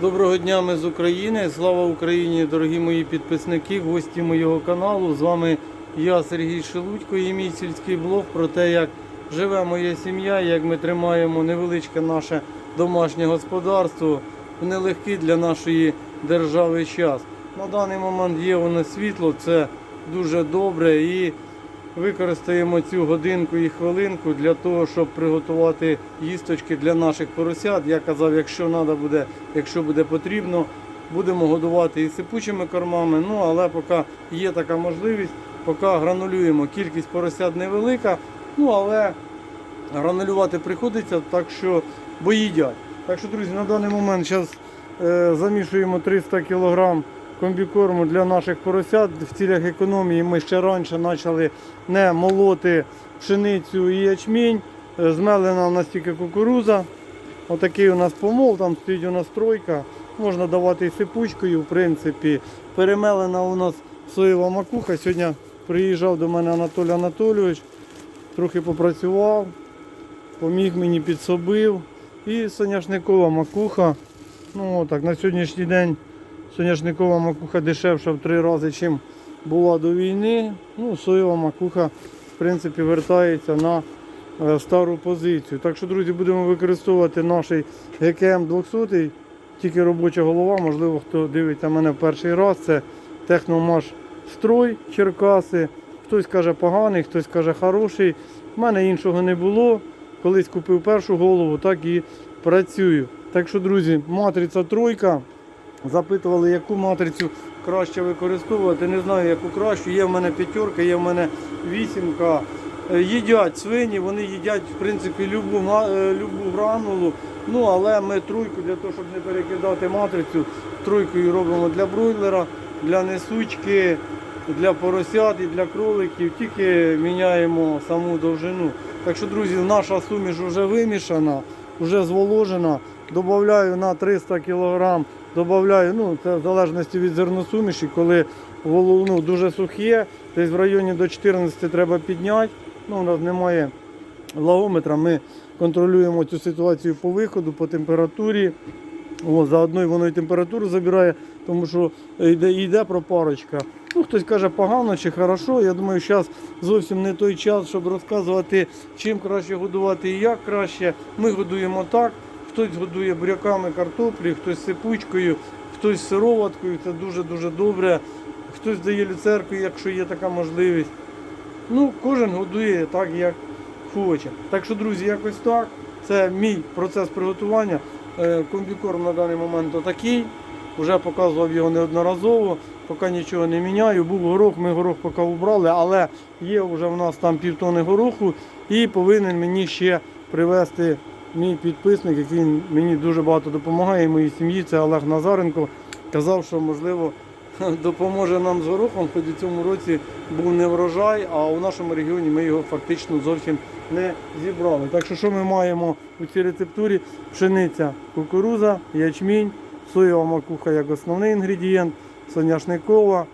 Доброго дня, ми з України. Слава Україні, дорогі мої підписники, гості моєго каналу. З вами я, Сергій Шелудько, і мій сільський блог про те, як живе моя сім'я, як ми тримаємо невеличке наше домашнє господарство в нелегкий для нашої держави час. На даний момент є воно світло, це дуже добре і використаємо цю годинку і хвилинку для того, щоб приготувати їсточки для наших поросят. Я казав, якщо треба буде, якщо буде потрібно, будемо годувати і сипучими кормами. Ну але поки є така можливість, поки гранулюємо. Кількість поросят невелика, ну але гранулювати приходиться, так що бо їдять. Так що, друзі, на даний момент зараз е, замішуємо 300 кг комбікорму для наших поросят. В цілях економії ми ще раніше почали не молоти пшеницю і ячмінь. Е, Змелена у нас тільки кукуруза. Отакий у нас помол, там стоїть у нас тройка. Можна давати сипучкою, в принципі. Перемелена у нас соєва макуха. Сьогодні приїжджав до мене Анатолій Анатолійович, трохи попрацював, поміг мені підсобив. І соняшникова макуха. Ну так, на сьогоднішній день соняшникова макуха дешевша в три рази, чим була до війни. Ну, соєва макуха, в принципі, вертається на е, стару позицію. Так що, друзі, будемо використовувати наш ГКМ 200, тільки робоча голова. Можливо, хто дивиться мене в перший раз. Це Техномаш строй Черкаси. Хтось каже поганий, хтось каже хороший. У мене іншого не було. Колись купив першу голову, так і працюю. Так що, друзі, матриця тройка. Запитували, яку матрицю краще використовувати. Не знаю, яку кращу. Є в мене п'ятерка, є в мене вісімка. Е, Їдять свині, вони їдять в принципі любу, е, любу гранулу. Ну але ми тройку для того, щоб не перекидати матрицю, тройкою робимо для бройлера, для несучки, для поросят і для кроликів. Тільки міняємо саму довжину. Так що, друзі, наша суміш вже вимішана, вже зволожена. Добавляю на 300 кг, добавляю, ну це в залежності від зерносуміші, коли ну, дуже сухе, десь в районі до 14 треба підняти. Ну, у нас немає влагометра, ми контролюємо цю ситуацію по виходу, по температурі. О, заодно і воно і температуру забирає, тому що йде, йде пропарочка. Ну, хтось каже погано чи хорошо. Я думаю, зараз зовсім не той час, щоб розказувати, чим краще годувати і як краще. Ми годуємо так. Хтось годує буряками картоплі, хтось сипучкою, хтось сироваткою. Це дуже-дуже добре. Хтось дає люцерку, якщо є така можливість. Ну, кожен годує так, як хоче. Так що, друзі, якось так. Це мій процес приготування. Е, Комбікорм на даний момент отакий. Вже показував його неодноразово, поки нічого не міняю. Був горох, ми горох поки убрали, але є вже в нас там півтони гороху і повинен мені ще привезти мій підписник, який мені дуже багато допомагає і моїй сім'ї. Це Олег Назаренко. Казав, що можливо допоможе нам з горохом, хоч у цьому році був не врожай, а у нашому регіоні ми його фактично зовсім не зібрали. Так що що ми маємо у цій рецептурі? Пшениця, кукуруза, ячмінь, соєва макуха як основний інгредієнт, соняшникова,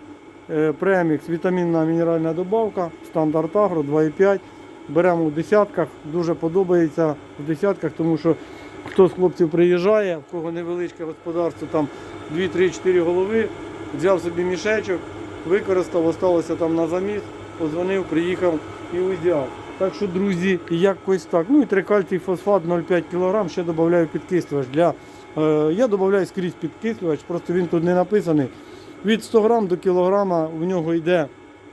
е, премікс, вітамінна мінеральна добавка, стандарт агро 2,5. Беремо в десятках, дуже подобається в десятках, тому що хто з хлопців приїжджає, в кого невеличке господарство, там 2-3-4 голови, взяв собі мішечок, використав, осталося там на заміс, позвонив, приїхав і взяв. Так що, друзі, якось так. Ну і трикальцій фосфат 0,5 кг ще додаю підкислювач. Для, е, я додаю скрізь підкислювач, просто він тут не написаний. Від 100 грам до кілограма в нього йде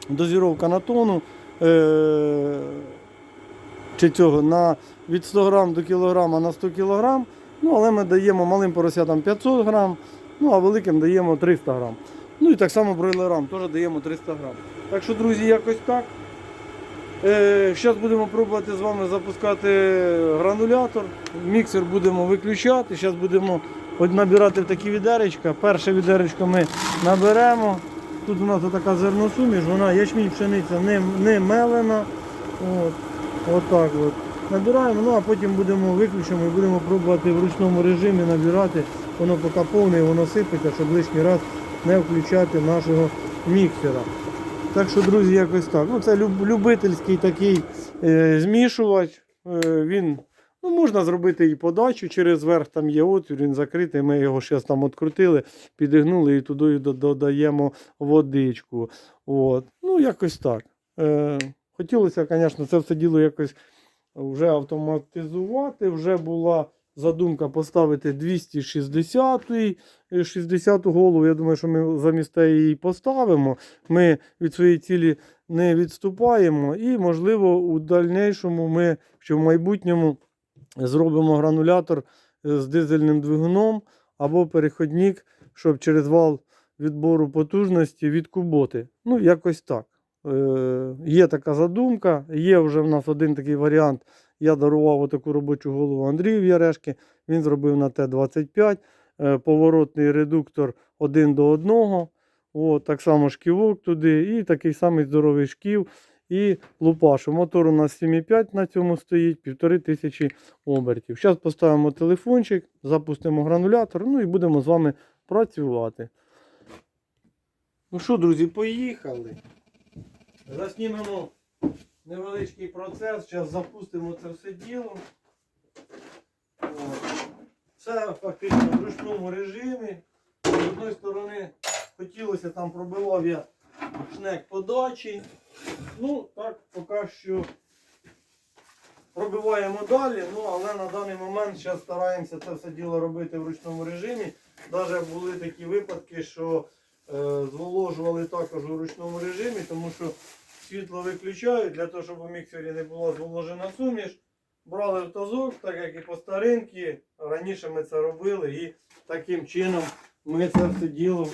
дозіровка на тонну. Е, чи цього на від 100 грам до кілограма на 100 кілограм. Ну, але ми даємо малим поросятам 500 грам, ну а великим даємо 300 грам. Ну і так само бройлерам теж даємо 300 грам. Так що, друзі, якось так. Е, Зараз будемо пробувати з вами запускати гранулятор. Міксер будемо виключати. Зараз будемо набирати в такі відеречка. Перше відеречко ми наберемо. Тут у нас така зерносуміш, вона ячмінь пшениця не, не мелена. От, отак от. Набираємо, ну а потім будемо виключимо і будемо пробувати в ручному режимі набирати. Воно поки повне, воно сипеться, щоб лишній раз не включати нашого міксера. Так що, друзі, якось так. Ну, це любительський такий е, змішувач. Е, він Ну, можна зробити і подачу через верх, там є отвір, він закритий. Ми його зараз там відкрутили, підігнули і туди додаємо водичку. От. Ну, якось так. Е, хотілося, звісно, це все діло якось вже автоматизувати. Вже була задумка поставити 260 й 60 голову. Я думаю, що ми замість її поставимо. Ми від своєї цілі не відступаємо. І, можливо, у дальнішому ми що в майбутньому зробимо гранулятор е, з дизельним двигуном або переходник, щоб через вал відбору потужності від куботи. Ну, якось так. Е, є така задумка, є вже в нас один такий варіант. Я дарував таку робочу голову Андрію Ярешки. Він зробив на Т-25, е, поворотний редуктор один до одного. От, так само шківок туди, і такий самий здоровий шків, і лупаш. Мотор у нас 7,5 на цьому стоїть, 1500 обертів. Зараз поставимо телефончик, запустимо гранулятор, ну і будемо з вами працювати. Ну що, друзі, поїхали. Заснімемо невеличкий процес, зараз запустимо це все діло. Це фактично в ручному режимі. З одної сторони хотілося там пробивав я шнек подачі. Ну, так, поки що пробиваємо далі, ну але на даний момент зараз стараємося це все діло робити в ручному режимі. Навіть були такі випадки, що е, зволожували також у ручному режимі, тому що світло виключають для того, щоб у міксері не була зволожена суміш. Брали в так як і по старинці. Раніше ми це робили і таким чином ми це все діло.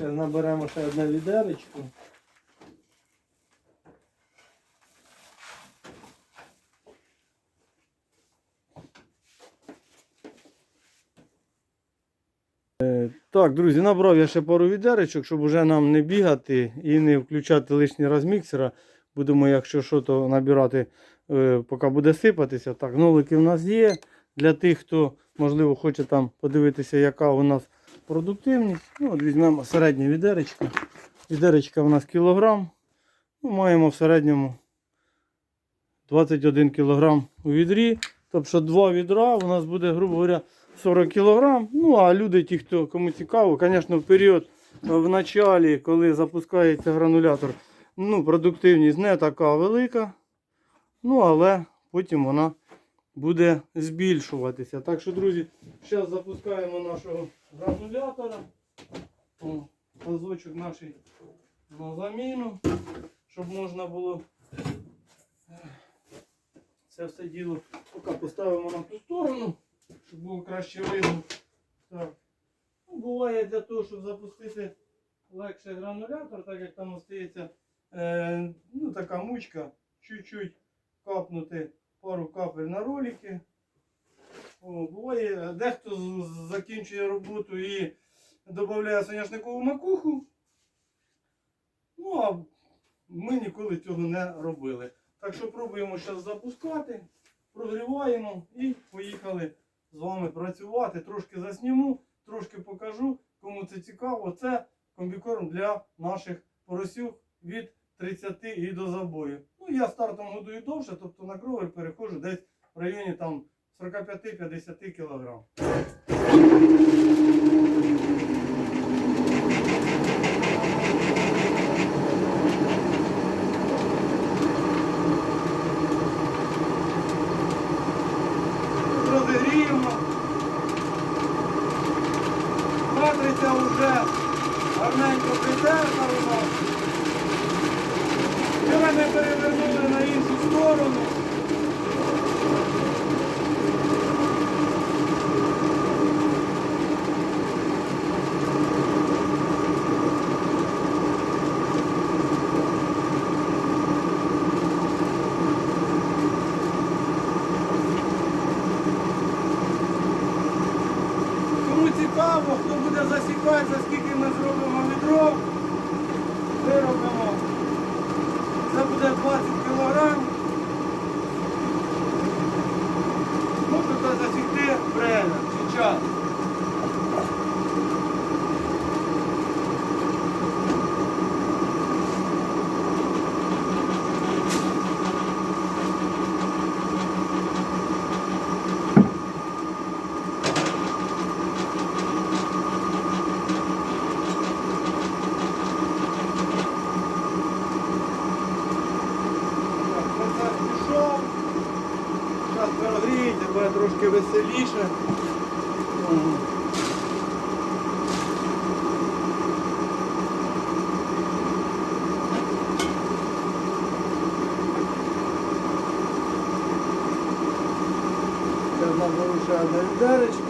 Наберемо ще одне відеречко. Так, друзі, набрав я ще пару відеречок, щоб вже нам не бігати і не включати лишній раз міксера. Будемо, якщо що, то набирати, е, поки буде сипатися. Так, нолики в нас є. Для тих, хто, можливо, хоче там подивитися, яка у нас продуктивність. Ну, от візьмемо середнє відеречко. Відеречка у нас кілограм. Ну, маємо в середньому 21 кілограм у відрі. Тобто два відра у нас буде, грубо говоря, 40 кілограм. Ну, а люди, ті, хто кому цікаво, звісно, в період е, в началі, коли запускається гранулятор, ну, продуктивність не така велика. Ну, але потім вона буде збільшуватися. Так що, друзі, зараз запускаємо нашого гранулятора. О, Тазочок наш на заміну, щоб можна було е, це все діло поки поставимо на ту сторону, щоб було краще видно. Так. Ну, буває для того, щоб запустити легше гранулятор, так як там остається е, ну, така мучка, чуть-чуть капнути пару капель на ролики. О, буває, дехто закінчує роботу і додає соняшникову макуху. Ну, а ми ніколи цього не робили. Так що пробуємо зараз запускати, прогріваємо і поїхали з вами працювати. Трошки засніму, трошки покажу, кому це цікаво. Це комбікорм для наших поросів від 30 і до забою. Ну, я стартом годую довше, тобто на кровель переходжу десь в районі там 45-50 кг. Розігріємо. Матриця вже гарненько притерта у нас. Ми не перевернули на іншу сторону. Кому цікаво, хто буде засікатися, скільки ми зробимо відро, виробимо. Це буде 20 кг. Можете засікти бреля чи час. гріється, буде трошки веселіше. М. Це в нас залишає одне відеречко.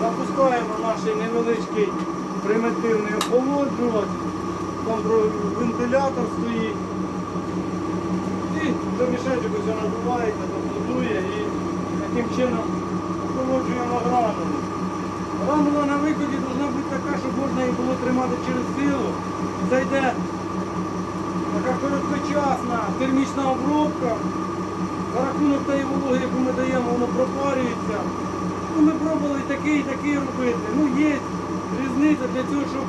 Запускаємо наш невеличкий примітивний охолоджувач. Там вентилятор стоїть. І до мішечок все надувається, тобто дує і таким чином охолоджуємо гранулу. Гранула на виході повинна бути така, щоб можна її було тримати через силу. Це йде така короткочасна термічна обробка. За рахунок тієї вологи, яку ми даємо, воно пропарюється. Ми пробували такий і такий робити. Ну є різниця для цього, щоб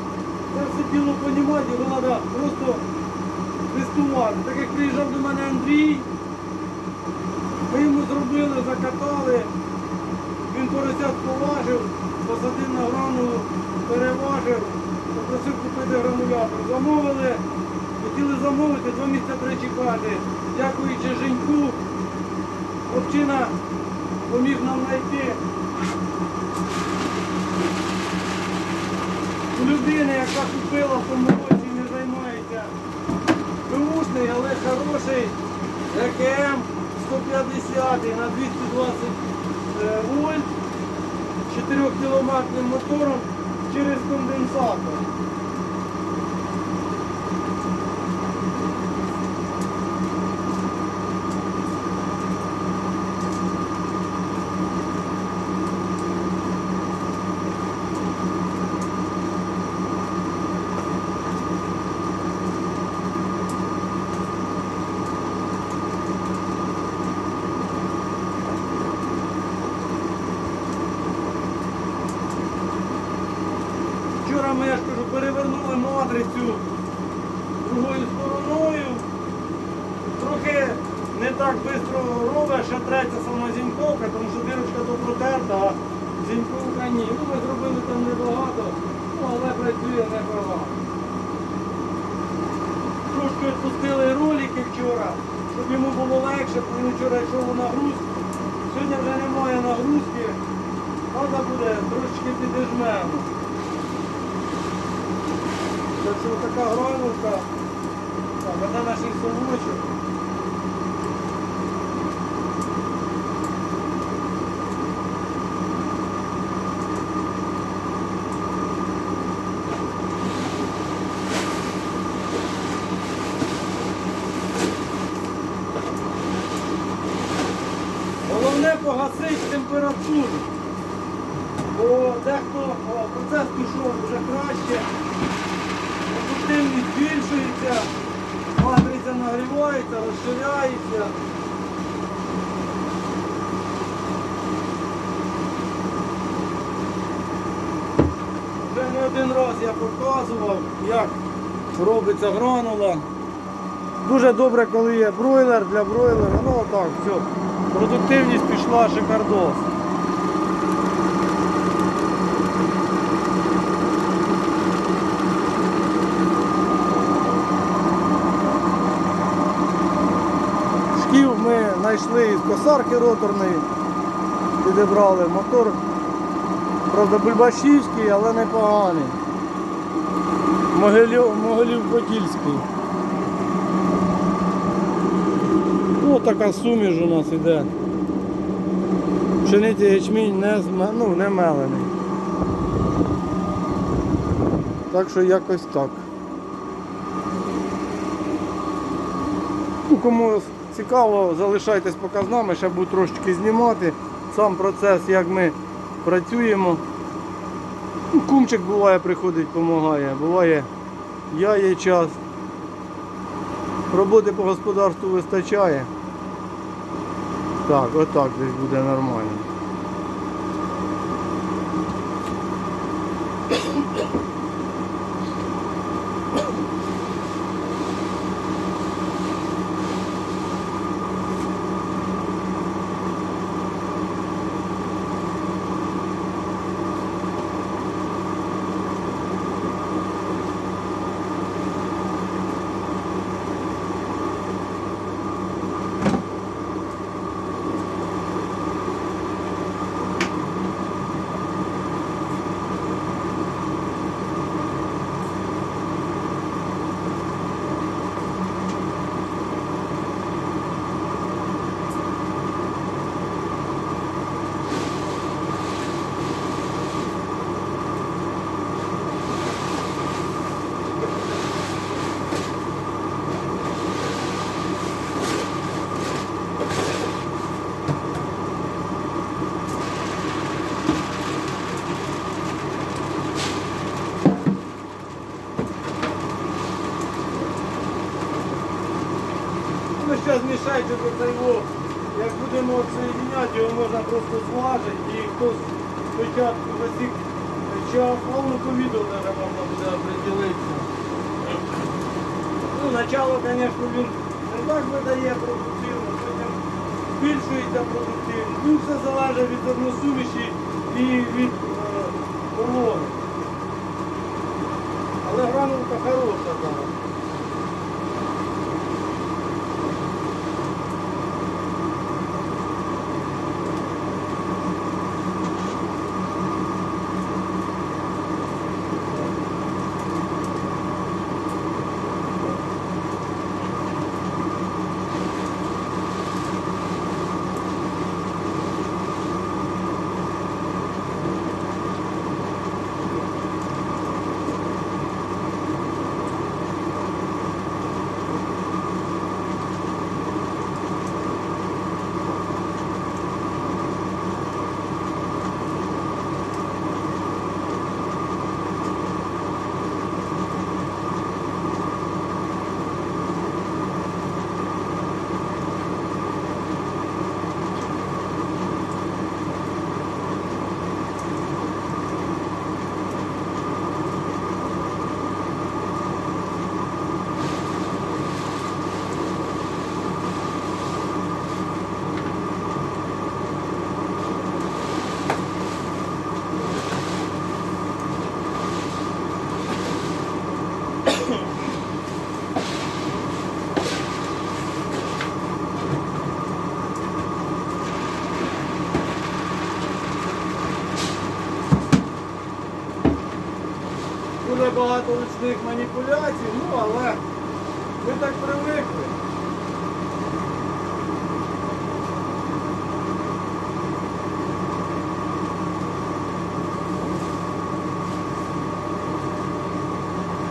це все діло розуміти, його треба просто тестувати. Так як приїжджав до мене Андрій, ми йому зробили, закатали, він поросят поважив, посадив на гранулу, переважив, попросив купити гранулятор. Замовили, хотіли замовити, два місяці три чекати. Дякуючи Женьку, хлопчина поміг нам знайти людини, яка купила в тому році, не займається беушний, але хороший ЕКМ 150 на 220 е, вольт 4 кіловатним мотором через конденсатор. Вчора ми, я ж кажу, перевернули матрицю другою стороною. Трохи не так швидко робить, ще третя сама зіньковка, тому що дирочка то протерта, а зіньковка ні. Ну, ми зробили там небагато, ну, але працює небагато. Трошки відпустили ролики вчора, щоб йому було легше, бо він вчора йшов у нагрузку. Сьогодні вже немає нагрузки, треба буде трошечки підіжмемо. Так така гранулка, веде наш совочок. Головне погасити температуру. Бо дехто о, процес пішов вже краще. Ефективність збільшується, матриця нагрівається, розширяється. Вже не один раз я показував, як робиться гранула. Дуже добре, коли є бройлер для бройлера. Ну отак, все. Продуктивність пішла шикардос. Шків ми знайшли із косарки роторної, підібрали мотор. Правда, бульбашівський, але непоганий. Могилів, Могилів-Подільський. Ну, така суміш у нас іде. Пшениця ячмінь не, ну, не мелений. Так що якось так. Ну, кому цікаво, залишайтесь поки з нами, ще буду трошечки знімати сам процес, як ми працюємо. Ну, Кумчик буває, приходить, допомагає, буває я є час. Роботи по господарству вистачає. Так, отак десь буде нормально. Мішайте до цього. Як будемо соєдиняти, його можна просто зважити і хтось спочатку засік час, повну по відео навіть можна буде определитися. Ну, начало, звісно, він не так видає продуктивно, потім збільшується продуктивність. Ну, все залежить від односуміші і від е, пологи. Але гранулка хороша зараз. Дуже багато ручних маніпуляцій, ну але ми так привикли.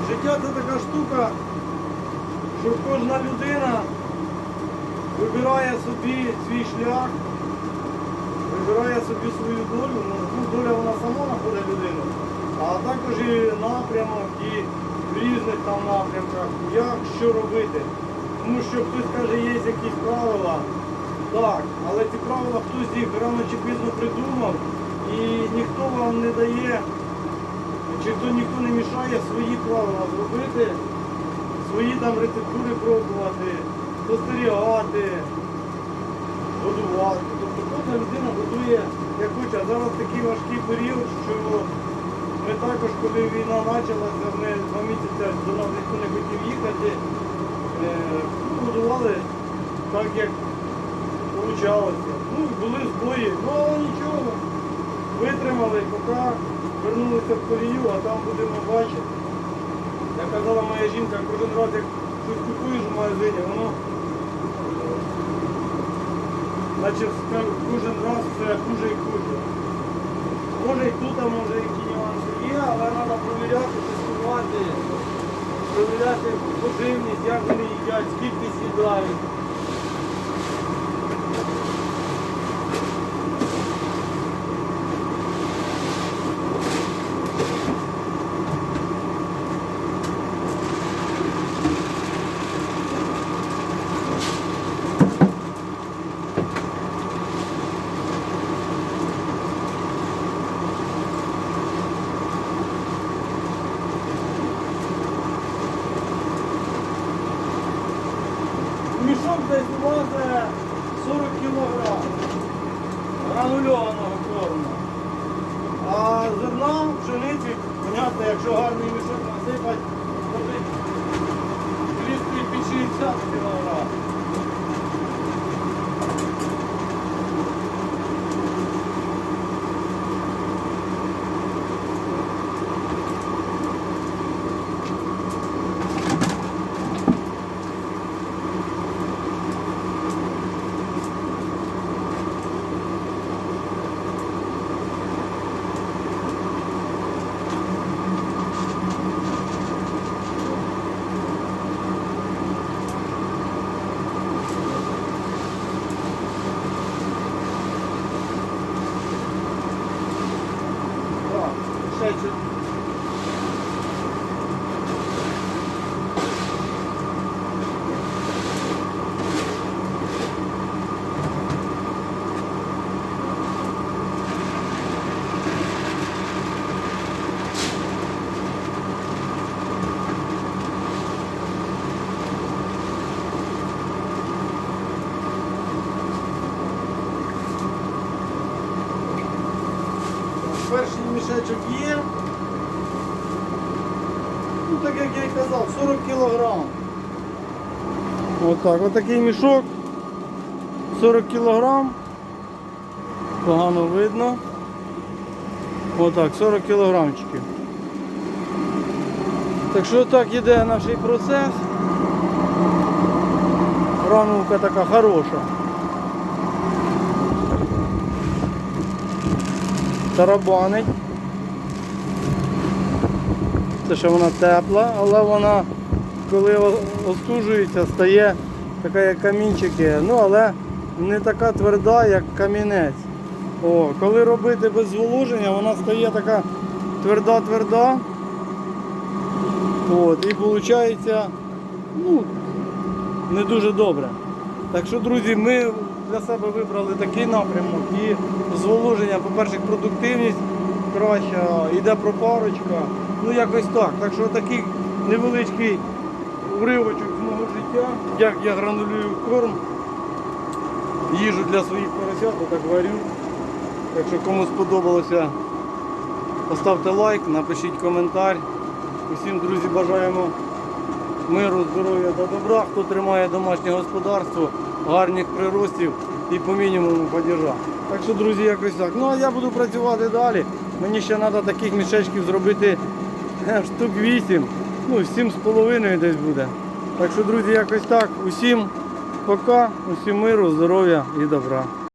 Життя це така штука, що кожна людина вибирає собі свій шлях, вибирає собі свою долю. Ну, доля вона сама знаходить людину, а також і напрямок, і в різних там напрямках, як що робити. Тому що хтось каже, є якісь правила. Так, але ці правила хтось їх рано чи пізно придумав і ніхто вам не дає, чи хто ніхто не мішає свої правила зробити, свої там рецептури пробувати, спостерігати, годувати. Тобто кожна людина годує як хоче. А зараз такий важкий період, що ми також, коли війна почалася, ми два місяці до нас ніхто не хотів їхати, е, ну, так, як получалося. Ну, були збої, ну але нічого. Витримали, поки вернулися в колію, а там будемо бачити. Як казала моя жінка, кожен раз, як щось купуєш в магазині, воно наче кожен раз все хуже і хуже. Може і тут, а може які нюанси є, але треба провіряти, тестувати, провіряти поживність, як вони їдять, скільки з'їдають. Мішок десь важить 40 кг гранульованого корму. А зерна пшениці, понятно, якщо гарний мішок насипати, ходить 260 кг. Thank you. Отак, отакий мішок. 40 кілограм. Погано видно. Отак, 40 кілограмчиків. Так що так іде наш процес. Рамовка така хороша. Тарабанить. Це ще вона тепла, але вона, коли остужується, стає така як камінчики, ну але не така тверда, як камінець. О, коли робити без зволоження, вона стає така тверда-тверда. От, і виходить, ну, не дуже добре. Так що, друзі, ми для себе вибрали такий напрямок і зволоження, по-перше, продуктивність краща, йде пропарочка. Ну якось так. Так що такий невеличкий уривочок життя, як я гранулюю корм, їжу для своїх поросят, так варю. Так що кому сподобалося, поставте лайк, напишіть коментар. Усім, друзі, бажаємо миру, здоров'я та добра, хто тримає домашнє господарство, гарних приростів і по мінімуму падіжа. Так що, друзі, якось так. Ну а я буду працювати далі. Мені ще треба таких мішечків зробити е, штук 8, ну 7,5 десь буде. Так що, друзі, якось так. Усім пока, усім миру, здоров'я і добра.